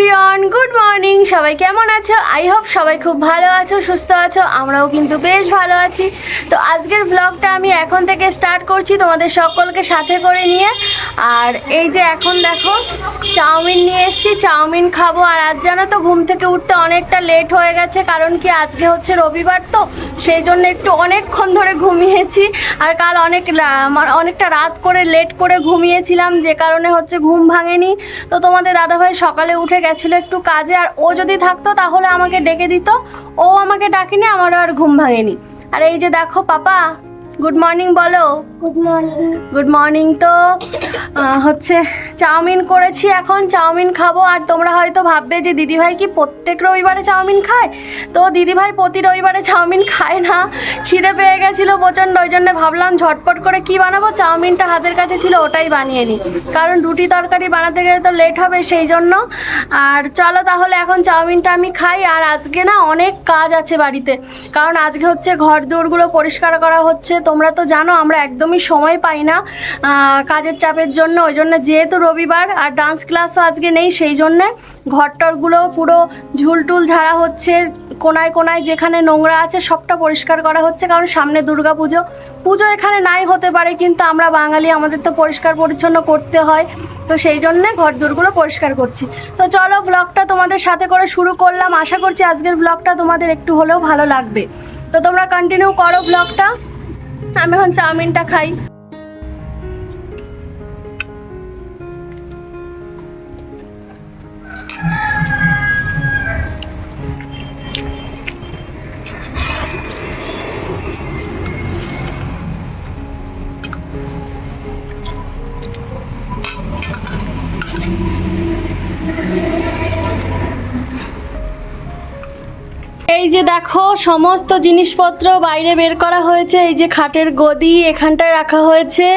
Everyone good morning সবাই কেমন আছো? আই হোপ সবাই খুব ভালো আছো, সুস্থ আছো, আমরাও কিন্তু বেশ ভালো আছি। তো আজকের ব্লগটা আমি এখন থেকে স্টার্ট করছি তোমাদের সকলকে সাথে করে নিয়ে। আর এই যে এখন দেখো, চাউমিন নিয়ে এসেছি, চাউমিন খাব। আর আজ জানো তো, ঘুম থেকে উঠতে অনেকটা লেট হয়ে গেছে, কারণ কি আজকে হচ্ছে রবিবার তো, সেই জন্য একটু অনেকক্ষণ ধরে ঘুমিয়েছি। আর কাল অনেক অনেকটা রাত করে লেট করে ঘুমিয়েছিলাম, যে কারণে হচ্ছে ঘুম ভাঙেনি। তো তোমাদের দাদাভাই সকালে উঠে গেছিল একটু কাজে, আর ও যদি থাকতো, তাহলে আমাকে ডেকে দিত। ও আমাকে ডাকেনি, আমারও আর ঘুম ভাঙেনি। আর এই যে দেখো, পাপা গুড মর্নিং বলো। গুড মর্নিং গুড মর্নিং তো হচ্ছে চাউমিন করেছি এখন চাউমিন খাব। আর তোমরা হয়তো ভাববে যে দিদিভাই কি প্রত্যেক রবিবারে চাউমিন খায়? তো দিদিভাই প্রতি রবিবারে চাউমিন খায় না। খিদে পেয়ে গেছিল প্রচণ্ড ওই জন্য ভাবলাম ঝটপট করে কি বানাবো? চাউমিনটা হাতের কাছে ছিল ওটাই বানিয়ে নিই। কারণ রুটি তরকারি বানাতে গেলে তো লেট হবে সেই জন্য। আর চলো তাহলে এখন চাউমিনটা আমি খাই। আর আজকে না অনেক কাজ আছে বাড়িতে। কারণ আজকে হচ্ছে ঘর দৌড়গুলো পরিষ্কার করা হচ্ছে তোমরা তো জানো, আমরা একদমই সময় পাই না কাজের চাপের জন্য। ওই জন্য যেহেতু রবিবার আর ডান্স ক্লাসও আজকে নেই, সেই জন্যে ঘরটরগুলো পুরো ঝুলটুল ঝাড়া হচ্ছে। কোনায় কোনায় যেখানে নোংরা আছে, সবটা পরিষ্কার করা হচ্ছে, কারণ সামনে দুর্গা পুজো। পুজো এখানে নাই হতে পারে, কিন্তু আমরা বাঙালি, আমাদের তো পরিষ্কার পরিচ্ছন্ন করতে হয়। তো সেই জন্যে ঘর দূরগুলো পরিষ্কার করছি। তো চলো ব্লগটা তোমাদের সাথে করে শুরু করলাম। আশা করছি আজকের ব্লগটা তোমাদের একটু হলেও ভালো লাগবে। তো তোমরা কন্টিনিউ করো ব্লগটা আমি এখন চাউমিনটা খাই। যে দেখো সমস্ত জিনিসপত্র বাইরে বের করা হয়েছে। এই যে খাটের গদি এখানটায় রাখা হয়েছে।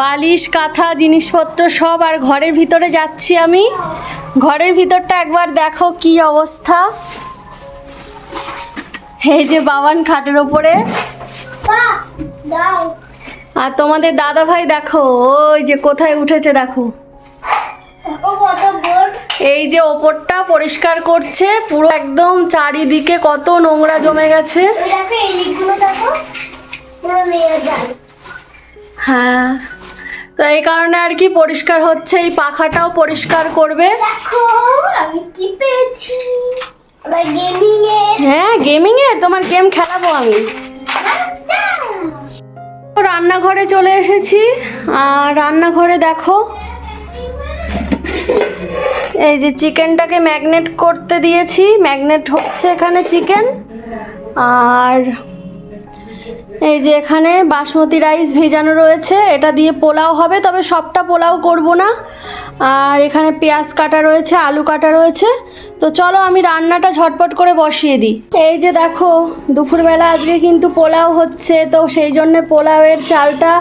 বালিশ কাঁথা জিনিসপত্র সব আর ঘরের ভিতরে যাচ্ছি আমি। ঘরের ভিতরটা একবার দেখো কি অবস্থা। এই যে বাবান খাটের ওপরে। আর তোমাদের দাদা ভাই দেখো ওই যে কোথায় উঠেছে দেখো। এই যে ওপরটা পরিষ্কার করছে পুরো একদম চারিদিকে কত নোংরা জমে গেছে। হ্যাঁ তো এই কারণে আর কি পরিষ্কার হচ্ছে এই পাখাটাও পরিষ্কার করবে। দেখো আমি কি পেয়েছি? গেমিং এর হ্যাঁ গেমিং এর তোমার গেম খেলাবো আমি। রান্নাঘরে চলে এসেছি আর রান্নাঘরে দেখো এই যে চিকেনটাকে ম্যাগনেট করতে দিয়েছি। ম্যাগনেট হচ্ছে এখানে চিকেন। আর এই যে এখানে বাসমতি রাইস ভেজানো রয়েছে। এটা দিয়ে পোলাও হবে, তবে সবটা পোলাও করব না। আর এখানে পেঁয়াজ কাটা রয়েছে, আলু কাটা রয়েছে। তো চলো আমি রান্নাটা ঝটপট করে বসিয়ে দিই। এই যে দেখো, দুপুরবেলা আজকে কিন্তু পোলাও হচ্ছে, তো সেই জন্য পোলাওয়ের চালটা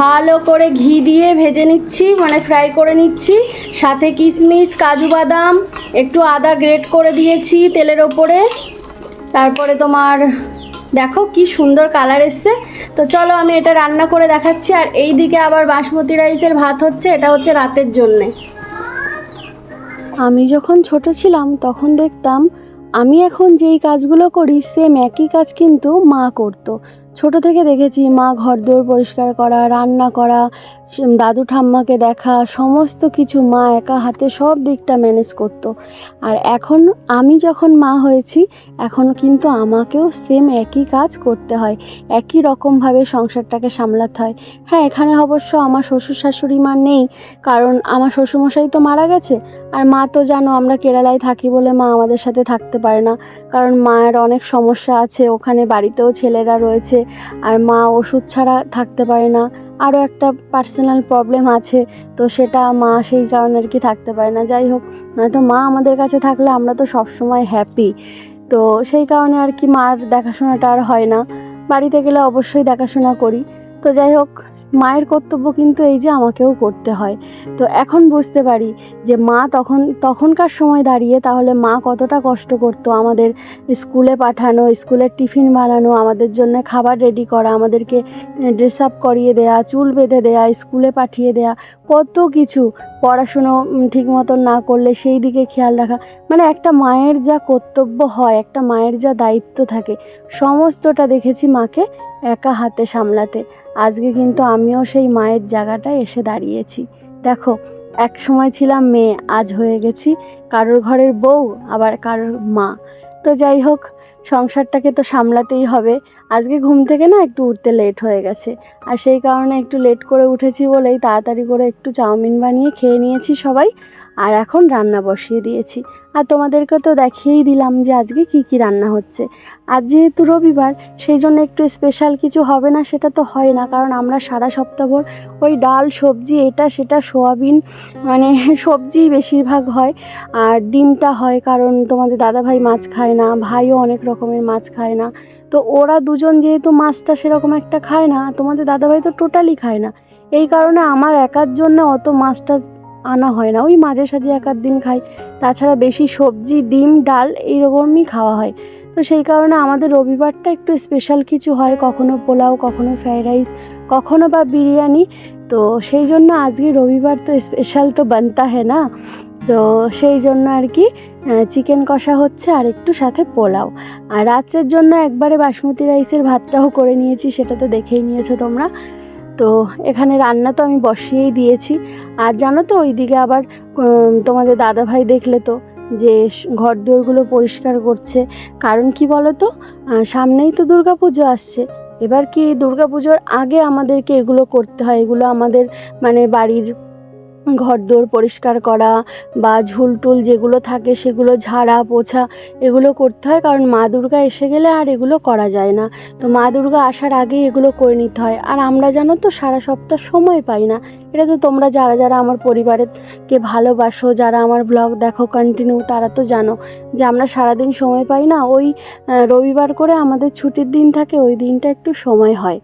ভালো করে ঘি দিয়ে ভেজে নিচ্ছি মানে ফ্রাই করে নিচ্ছি। সাথে কিশমিশ, কাজু বাদাম, একটু আদা গ্রেট করে দিয়েছি তেলের ওপরে। তারপরে তোমার, দেখো কি সুন্দর কালার এসছে। তো চলো আমি এটা রান্না করে দেখাচ্ছি, আর এই দিকে আবার বাসমতি রাইসের ভাত হচ্ছে, এটা হচ্ছে রাতের জন্যে। আমি যখন ছোট ছিলাম, তখন দেখতাম আমি এখন যেই কাজগুলো করি সেম একই কাজ কিন্তু মা করতো। ছোট থেকে দেখেছি, মা ঘর দৌড় পরিষ্কার করা, রান্না করা দাদু ঠাম্মাকে দেখা, সমস্ত কিছু মা একা হাতে সব দিকটা ম্যানেজ করতো। আর এখন আমি যখন মা হয়েছি, এখন কিন্তু আমাকেও সেম একই কাজ করতে হয়। একই রকমভাবে সংসারটাকে সামলাতে হয়। হ্যাঁ এখানে অবশ্য আমার শ্বশুর শাশুড়ি মা নেই, কারণ আমার শ্বশুরমশাই তো মারা গেছে। আর মা তো জানো আমরা কেরালায় থাকি বলে মা আমাদের সাথে থাকতে পারে না। কারণ মায়ের অনেক সমস্যা আছে, ওখানে বাড়িতেও ছেলেরা রয়েছে। আর মা ওষুধ ছাড়া থাকতে পারে না। আরও একটা পার্সোনাল প্রবলেম আছে, তো সেটা মা সেই কারণে আর কি থাকতে পারে না। যাই হোক, নয়তো মা আমাদের কাছে থাকলে আমরা তো সবসময় হ্যাপি তো সেই কারণে আর কি মার দেখাশোনাটা আর হয় না। বাড়িতে গেলে অবশ্যই দেখাশোনা করি। তো যাই হোক মায়ের কর্তব্য কিন্তু এই যে আমাকেও করতে হয়। তো এখন বুঝতে পারি যে মা তখন, তখনকার সময় দাঁড়িয়ে তাহলে মা কতটা কষ্ট করত আমাদের স্কুলে পাঠানো, স্কুলের টিফিন বানানো, আমাদের জন্য খাবার রেডি করা, আমাদেরকে ড্রেস আপ করিয়ে দেয়া, চুল বেঁধে দেয়া, স্কুলে পাঠিয়ে দেয়া, কত কিছু পড়াশুনো ঠিক মতন না করলে সেই দিকে খেয়াল রাখা। মানে একটা মায়ের যা কর্তব্য হয়, একটা মায়ের যা দায়িত্ব থাকে, সমস্তটা দেখেছি মাকে একা হাতে সামলাতে। আজকে কিন্তু আমিও সেই মায়ের জায়গাটায় এসে দাঁড়িয়েছি। দেখো, এক সময় ছিলাম মেয়ে, আজ হয়ে গেছি কারোর ঘরের বউ, আবার কারোর মা। তো যাই হোক সংসারটাকে তো সামলাতেই হবে। আজকে ঘুম থেকে না একটু উঠতে লেট হয়ে গেছে। আর সেই কারণে একটু লেট করে উঠেছি বলেই তাড়াতাড়ি করে একটু চাউমিন বানিয়ে খেয়ে নিয়েছি সবাই। আর এখন রান্না বসিয়ে দিয়েছি। আর তোমাদেরকে তো দেখিয়েই দিলাম যে আজকে কি কি রান্না হচ্ছে। আজ যেহেতু রবিবার, সেই জন্য একটু স্পেশাল কিছু হবে না, সেটা তো হয় না। কারণ আমরা সারা সপ্তাহভর ওই ডাল, সবজি, এটা, সেটা, সোয়াবিন মানে সবজি বেশিরভাগ হয়। আর ডিমটা হয় কারণ তোমাদের দাদাভাই মাছ খায় না, ভাইও অনেক রকমের মাছ খায় না। তো ওরা দুজন যেহেতু মাছটা সেরকম একটা খায় না, তোমাদের দাদাভাই তো টোটালি খায় না। এই কারণে আমার একার জন্য অত মাছ টাছ আনা হয় না। ওই মাঝে সাঝে এক দিন খাই। তাছাড়া বেশি সবজি, ডিম, ডাল এইরকমই খাওয়া হয়। তো সেই কারণে আমাদের রবিবারটা একটু স্পেশাল কিছু হয়। কখনো পোলাও, কখনো ফ্রাইড রাইস কখনো বা বিরিয়ানি। তো সেই জন্য আজকে রবিবার তো স্পেশাল তো বানতা হ্যাঁ না? তো সেই জন্য আর কি চিকেন কষা হচ্ছে আর একটু সাথে পোলাও। আর রাত্রের জন্য একবারে বাসমতি রাইসের ভাতটাও করে নিয়েছি, সেটা তো দেখেই নিয়েছো তোমরা। তো এখানে রান্না তো আমি বসিয়েই দিয়েছি। আর জানো তো ওইদিকে আবার তোমাদের দাদাভাই দেখলে তো যে ঘর দুয়ারগুলো পরিষ্কার করছে। কারণ কি বলো তো সামনেই তো দুর্গাপুজো আসছে। এবার কি দুর্গাপুজোর আগে আমাদেরকে এগুলো করতে হয়? এগুলো আমাদের মানে বাড়ির ঘর দোর পরিষ্কার করা বা ঝুল টুল যেগুলো থাকে সেগুলো ঝাড়া, পোছা এগুলো করতে হয়। কারণ মা দুর্গা এসে গেলে আর এগুলো করা যায় না। তো মা দুর্গা আসার আগেই এগুলো করে নিতে হয়। আর আমরা জানো তো সারা সপ্তাহ সময় পাই না। এটা তো তোমরা যারা যারা আমার পরিবারের কে ভালোবাসো, যারা আমার ব্লগ দেখো কন্টিনিউ তারা তো জানো যে আমরা সারাদিন সময় পাই না। ওই রবিবার করে আমাদের ছুটির দিন থাকে, ওই দিনটা একটু সময় হয়।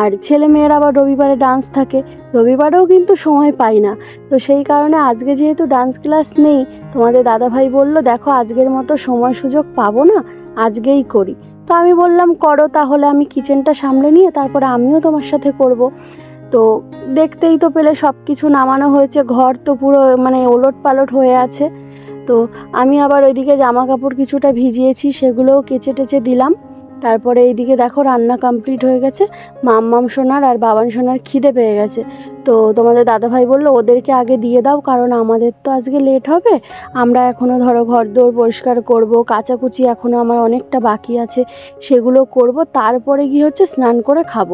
আর ছেলে মেয়েরা আবার রবিবারে ডান্স থাকে, রবিবারেও কিন্তু সময় পাই না। তো সেই কারণে আজকে যেহেতু ডান্স ক্লাস নেই, তোমাদের দাদাভাই বলল, দেখো, আজকের মতো সময় সুযোগ পাবো না, আজকেই করি। তো আমি বললাম, করো, তাহলে আমি কিচেনটা সামলে নিয়ে তারপরে আমিও তোমার সাথে করব। তো দেখতেই তো পেলে সব কিছু নামানো হয়েছে, ঘর তো পুরো মানে ওলট পালট হয়ে আছে। তো আমি আবার ওইদিকে জামা কাপড় কিছুটা ভিজিয়েছি, সেগুলোও কেচে টেচে দিলাম। তারপরে এইদিকে দেখো রান্না কমপ্লিট হয়ে গেছে, মাম্মাম সোনার আর বাবান সোনার খিদে পেয়ে গেছে। তো তোমাদের দাদাভাই বলল, ওদেরকে আগে দিয়ে দাও, কারণ আমাদের তো আজকে লেট হবে। আমরা এখনও ধরো ঘর দোর পরিষ্কার করব, কাচাকুচি এখনও আমার অনেকটা বাকি আছে, সেগুলো করব, তারপরে গিয়ে হচ্ছে স্নান করে খাব।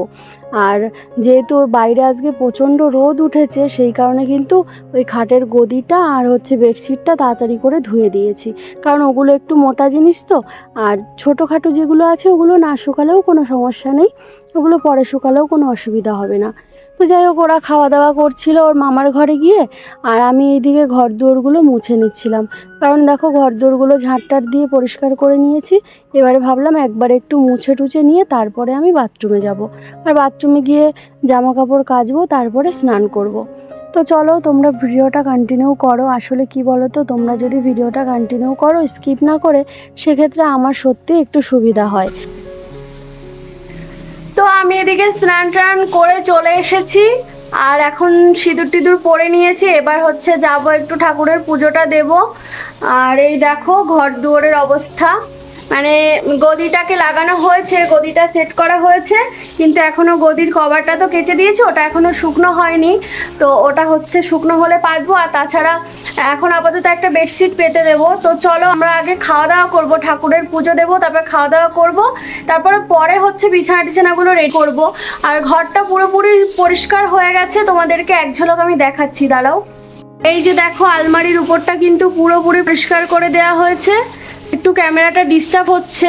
আর যেহেতু বাইরে আজকে প্রচণ্ড রোদ উঠেছে, সেই কারণে কিন্তু ওই খাটের গদিটা আর হচ্ছে বেডশিটটা তাড়াতাড়ি করে ধুয়ে দিয়েছি। কারণ ওগুলো একটু মোটা জিনিস তো, আর ছোটোখাটো যেগুলো আছে, ওগুলো না শুকালেও কোনো সমস্যা নেই, ওগুলো পরে শুকালেও কোনো অসুবিধা হবে না। তো যাই হোক, ওরা খাওয়া দাওয়া করছিল ওর মামার ঘরে গিয়ে আর আমি এইদিকে ঘর দুয়ারগুলো মুছে নিচ্ছিলাম। কারণ দেখো ঘর দুয়ারগুলো ঝাঁটটার দিয়ে পরিষ্কার করে নিয়েছি। এবারে ভাবলাম একবার একটু মুছে টুছে নিয়ে তারপরে আমি বাথরুমে যাব। আর বাথরুমে গিয়ে জামা কাপড় কাচবো, তারপরে স্নান করব। তো চলো, তোমরা ভিডিওটা কন্টিনিউ করো। আসলে কি বলো তো তোমরা যদি ভিডিওটা কন্টিনিউ করো স্কিপ না করে, সেক্ষেত্রে আমার সত্যি একটু সুবিধা হয়। তো আমি এদিকে স্নান টান করে চলে এসেছি, আর এখন সিঁদুর টিঁদুর পরে নিয়েছি, এবার হচ্ছে যাব একটু ঠাকুরের পুজোটা দেব। আর এই দেখো ঘর দুয়ারের অবস্থা। মানে গদিটাকে লাগানো হয়েছে, গদিটা সেট করা হয়েছে, কিন্তু এখনও গদির কভারটা তো কেচে দিয়েছে, ওটা এখনও শুকনো হয়নি। তো ওটা হচ্ছে শুকনো হলে পাতবো আর তাছাড়া এখন আপাতত একটা বেডশিট পেতে দেবো। তো চলো আমরা আগে খাওয়া দাওয়া করব, ঠাকুরের পুজো দেবো, তারপর খাওয়া দাওয়া করব, তারপরে পরে হচ্ছে বিছানা টিছানাগুলো রেডি করব। আর ঘরটা পুরোপুরি পরিষ্কার হয়ে গেছে, তোমাদেরকে এক ঝলক আমি দেখাচ্ছি, দাঁড়াও। এই যে দেখো, আলমারির উপরটা কিন্তু পুরোপুরি পরিষ্কার করে দেওয়া হয়েছে। একটু ক্যামেরাটা ডিস্টার্ব হচ্ছে।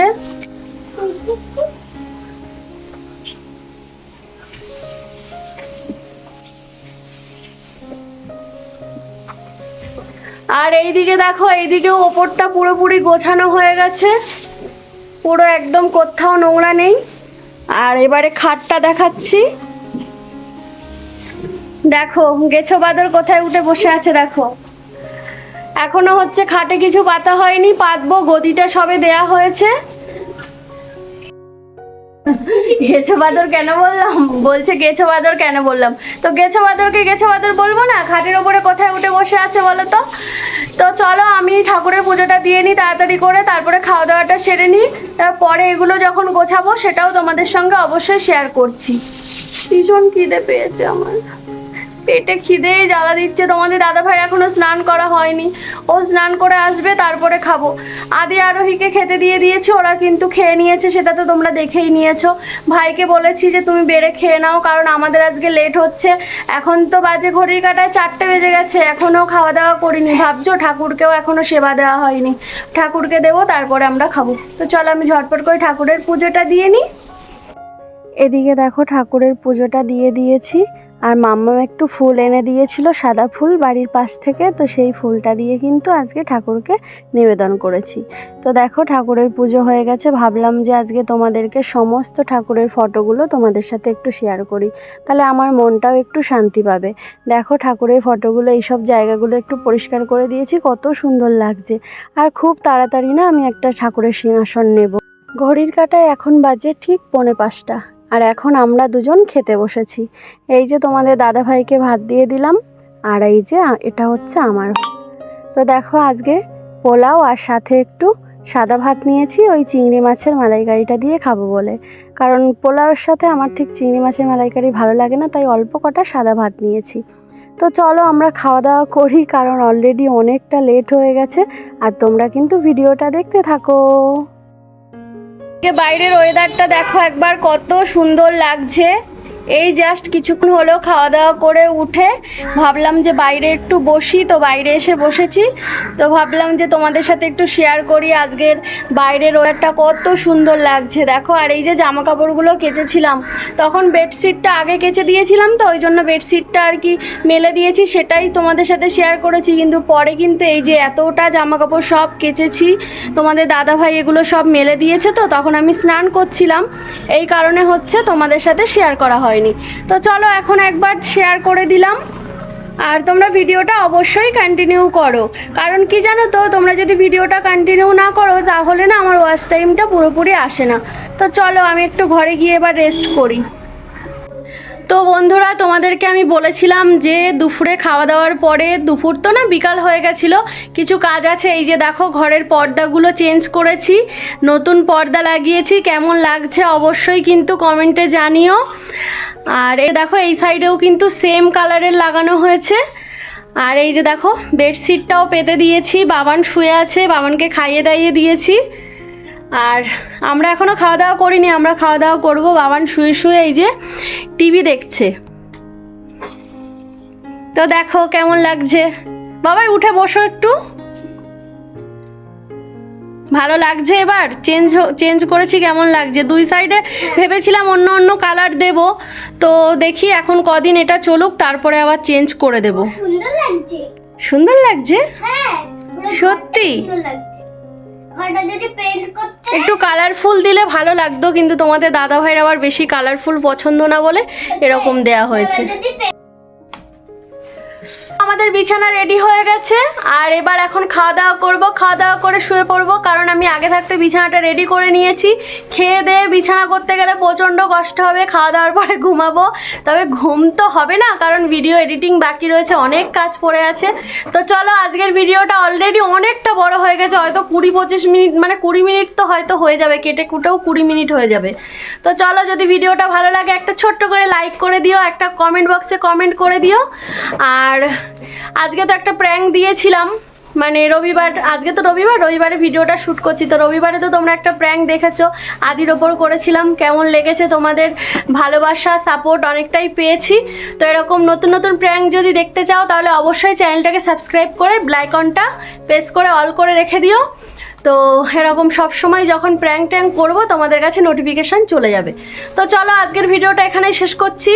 আর এইদিকে দেখো এইদিকেও ওপরটা পুরোপুরি গোছানো হয়ে গেছে। পুরো একদম কোথাও নোংরা নেই। আর এবারে খাটটা দেখাচ্ছি। দেখো, গেছো বাদর কোথায়? উঠে বসে আছে, দেখো। এখনও হচ্ছে খাটে কিছু পাতা হয়নি, পাতবো, গদিটা সবে দেয়া হয়েছে। গেছো বাদর কেন বললাম? বলছে গেছো বাদর কেন বললাম? তো গেছো বাদরকে গেছো বাদর বলব না? খাটের ওপরে কোথায় উঠে বসে আছে বলো তো? তো চলো আমি ঠাকুরের পুজোটা দিয়ে নিই তাড়াতাড়ি করে, তারপরে খাওয়া দাওয়াটা সেরে নিই। তারপরে এগুলো যখন গোছাবো সেটাও তোমাদের সঙ্গে অবশ্যই শেয়ার করছি। ভীষণ খিদে পেয়েছে আমার। পেটে খিদেই জ্বালা দিচ্ছে। তোমাদের দাদা ভাই এখনও স্নান করা হয়নি। ও স্নান করে আসবে, তারপরে খাব। আদি আরোহীকে খেতে দিয়ে দিয়েছি, ওরা কিন্তু খেয়ে নিয়েছে, সেটা তো তোমরা দেখেই নিয়েছো। ভাইকে বলেছি যে তুমি বেড়ে খেয়ে নাও, কারণ আমাদের আজকে লেট হচ্ছে। এখন তো বাজে ঘড়ির কাটায় চারটে বেজে গেছে, এখনও খাওয়া দাওয়া করিনি। ভাবছ ঠাকুরকেও এখনও সেবা দেওয়া হয়নি। ঠাকুরকে দেবো, তারপরে আমরা খাব। তো চলো আমি ঝটপট করে ঠাকুরের পুজোটা দিয়ে নিই। এদিকে দেখো ঠাকুরের পুজোটা দিয়ে দিয়েছি। আর মাম্মা একটু ফুল এনে দিয়েছিল সাদা ফুল বাড়ির পাশ থেকে, তো সেই ফুলটা দিয়ে কিন্তু আজকে ঠাকুরকে নিবেদন করেছি। তো দেখো ঠাকুরের পুজো হয়ে গেছে, ভাবলাম যে আজকে তোমাদেরকে সমস্ত ঠাকুরের ফটোগুলো তোমাদের সাথে একটু শেয়ার করি। তাহলে আমার মনটাও একটু শান্তি পাবে। দেখো ঠাকুরের ফটোগুলো, এইসব জায়গাগুলো একটু পরিষ্কার করে দিয়েছি, কত সুন্দর লাগছে। আর খুব তাড়াতাড়ি না আমি একটা ঠাকুরের সিংহাসন নেব। ঘড়ির কাটায় এখন বাজে ঠিক পৌনে পাঁচটা। আর এখন আমরা দুজন খেতে বসেছি। এই যে তোমাদের দাদা ভাইকে ভাত দিয়ে দিলাম, আর এই যে এটা হচ্ছে আমার তো দেখো আজকে পোলাও আর সাথে একটু সাদা ভাত নিয়েছি, ওই চিংড়ি মাছের মালাইকারিটা দিয়ে খাব বলে। কারণ পোলাওয়ের সাথে আমার ঠিক চিংড়ি মাছের মালাইকারি ভালো লাগে না, তাই অল্প কটা সাদা ভাত নিয়েছি। তো চলো আমরা খাওয়া দাওয়া করি, কারণ অলরেডি অনেকটা লেট হয়ে গেছে, আর তোমরা কিন্তু ভিডিওটা দেখতে থাকো। বাইরের ওয়েদারটা দেখো একবার কত সুন্দর লাগছে। এই জাস্ট কিছুক্ষণ হলো খাওয়া দাওয়া করে উঠে ভাবলাম যে বাইরে একটু বসি, তো বাইরে এসে বসেছি। তো ভাবলাম যে তোমাদের সাথে একটু শেয়ার করি আজকের বাইরের ওয়েদারটা কত সুন্দর লাগছে। দেখো, আর এই যে জামা কাপড়গুলো কেচেছিলাম, তখন বেডশিটটা আগে কেচে দিয়েছিলাম তো, ওই জন্য বেডশিটটা আর কি মেলে দিয়েছি, সেটাই তোমাদের সাথে শেয়ার করেছি। কিন্তু পরে কিন্তু এই যে এতটা জামা কাপড় সব কেচেছি, তোমাদের দাদা ভাই এগুলো সব মেলে দিয়েছে তো, তখন আমি স্নান করছিলাম। এই কারণে হচ্ছে তোমাদের সাথে শেয়ার করা হয়নি। তো চলো এখন একবার শেয়ার করে দিলাম। আর তোমরা ভিডিওটা অবশ্যই কন্টিনিউ করো। কারণ কি জানো তো, তোমরা যদি ভিডিওটা কন্টিনিউ না করো, তাহলে না আমার ওয়াচ টাইমটা পুরোপুরি আসে না। তো চলো আমি একটু ঘরে গিয়ে এবার রেস্ট করি। তো বন্ধুরা, তোমাদেরকে আমি বলেছিলাম যে দুপুরে খাওয়া দাওয়ার পরে, দুপুর তো না বিকাল হয়ে গেছিল, কিছু কাজ আছে। এই যে দেখো, ঘরের পর্দাগুলো চেঞ্জ করেছি, নতুন পর্দা লাগিয়েছি। কেমন লাগছে অবশ্যই কিন্তু কমেন্টে জানিও। আর এই দেখো, এই সাইডেও কিন্তু সেম কালারের লাগানো হয়েছে। আর এই যে দেখো বেডশিটটাও পেতে দিয়েছি, বাবান শুয়ে আছে, বাবানকে খাইয়ে দাইয়ে দিয়েছি। আর আমরা এখনও খাওয়া দাওয়া করিনি, আমরা খাওয়া দাওয়া করব, বাবান শুয়ে শুয়ে এই যে টিভি দেখছে। তো দেখো, কেমন লাগছে? বাবাই, উঠে বসো একটু। ভালো লাগছে এবার? চেঞ্জ চেঞ্জ করেছি কেমন লাগছে? দুই সাইডে ভেবেছিলাম অন্য অন্য কালার দেব। তো দেখি এখন কদিন এটা চলুক তারপরে আবার চেঞ্জ করে দেব। সুন্দর লাগছে। হ্যাঁ সত্যি? একটু কালারফুল দিলে ভালো লাগতো কিন্তু তোমাদের দাদা ভাইয়ের আবার বেশি কালারফুল পছন্দ না বলে এরকম দেয়া হয়েছে। আমাদের বিছানা রেডি হয়ে গেছে। আর এবার এখন খাওয়া দাওয়া করব। খাওয়া দাওয়া করে শুয়ে পড়ব, কারণ আমি আগে থাকতে বিছানাটা রেডি করে নিয়েছি। খেয়ে দিয়ে বিছানা করতে গেলে প্রচণ্ড কষ্ট হবে, খাওয়া দাওয়ার পরে ঘুমাবো। তবে ঘুম তো হবে না, কারণ ভিডিও এডিটিং বাকি রয়েছে, অনেক কাজ পড়ে আছে। তো চলো, আজকের ভিডিওটা অলরেডি অনেকটা বড় হয়ে গেছে, হয়তো কুড়ি পঁচিশ মিনিট মানে কুড়ি মিনিট তো হয়তো হয়ে যাবে, কেটে কুটেও কুড়ি মিনিট হয়ে যাবে। তো চলো, যদি ভিডিওটা ভালো লাগে, একটা ছোট্ট করে লাইক করে দিও, একটা কমেন্ট বক্সে কমেন্ট করে দিও। আর আজকে তো একটা প্র্যাঙ্ক দিয়েছিলাম। মানে রবিবার, আজকে তো রবিবার, রবিবারে ভিডিওটা শ্যুট করছি। তো রবিবারে তো তোমরা একটা প্র্যাঙ্ক দেখেছ, আদির ওপর করেছিলাম। কেমন লেগেছে তোমাদের ভালোবাসা সাপোর্ট অনেকটাই পেয়েছি। তো এরকম নতুন নতুন প্র্যাঙ্ক যদি দেখতে চাও, তাহলে অবশ্যই চ্যানেলটাকে সাবস্ক্রাইব করে ব্লাইকনটা প্রেস করে অল করে রেখে দিও। তো এরকম সব সময় যখন প্র্যাঙ্ক ট্যাঙ্ক করব, তোমাদের কাছে নোটিফিকেশান চলে যাবে। তো চলো আজকের ভিডিওটা এখানেই শেষ করছি।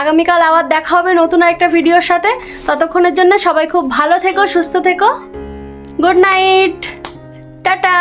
আগামীকাল আবার দেখা হবে নতুন একটা ভিডিওর সাথে। ততক্ষণের জন্য সবাই খুব ভালো থেকো, সুস্থ থেকো। Good night tata